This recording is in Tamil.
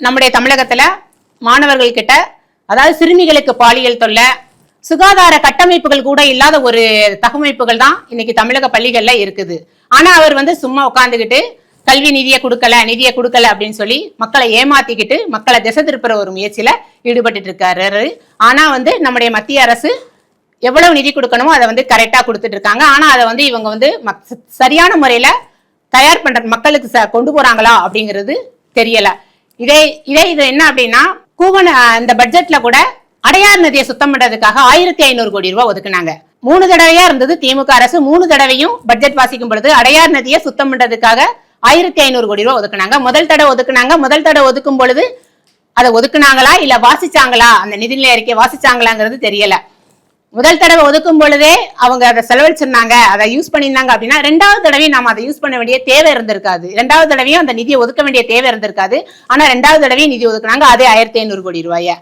நம்முடைய தமிழகத்துல மாணவர்கள் கிட்ட அதாவது சிறுமிகளுக்கு பாலியல் தொல்லை சுகாதார கட்டமைப்புகள் கூட இல்லாத ஒரு தகவமைப்புகள் தான் இன்னைக்கு தமிழக பள்ளிகள்ல இருக்குது. ஆனா அவர் வந்து சும்மா உட்காந்துக்கிட்டு கல்வி நிதியை கொடுக்கல நிதியை கொடுக்கல அப்படின்னு சொல்லி மக்களை ஏமாத்திக்கிட்டு மக்களை திசை திருப்புற ஒரு முயற்சியில ஈடுபட்டு இருக்காரு. ஆனா வந்து நம்முடைய மத்திய அரசு எவ்வளவு நிதி கொடுக்கணுமோ அதை வந்து கரெக்டா கொடுத்துட்டு இருக்காங்க. ஆனா அதை வந்து இவங்க வந்து மக்- சரியான முறையில தயார் பண்ற மக்களுக்கு ச- கொண்டு போறாங்களா அப்படிங்கிறது தெரியல. இதே இதே இது என்ன அப்படின்னா கூவன அந்த பட்ஜெட்ல கூட அடையார் நதியை சுத்தம் பண்றதுக்காக ஆயிரத்தி ஐநூறு கோடி ரூபாய் ஒதுக்குனாங்க. மூணு தடவையா இருந்தது திமுக அரசு மூணு தடவையும் பட்ஜெட் வாசிக்கும் பொழுது அடையார் நதியை சுத்தம் பண்றதுக்காக ஆயிரத்தி ஐநூறு கோடி ரூபாய் ஒதுக்குனாங்க. முதல் தடவை ஒதுக்குனாங்க. முதல் தடவை ஒதுக்கும் பொழுது அதை ஒதுக்குனாங்களா? இல்ல வாசிச்சாங்களா? அந்த நிதிநிலை அறிக்கை வாசிச்சாங்களாங்கிறது தெரியல. முதல் தடவை ஒதுக்கும் பொழுதே அவங்க அதை செலவழிச்சிருந்தாங்க அதை யூஸ் பண்ணியிருந்தாங்க அப்படின்னா ரெண்டாவது தடவையும் நாம அதை யூஸ் பண்ண வேண்டிய தேவை இருந்திருக்காது. ரெண்டாவது தடவையும் அந்த நிதியை ஒதுக்க வேண்டிய தேவை இருந்திருக்காது. ஆனா ரெண்டாவது தடவையும் நிதி ஒதுக்குனாங்க அதே ஆயிரத்தி ஐநூறு கோடி ரூபாய.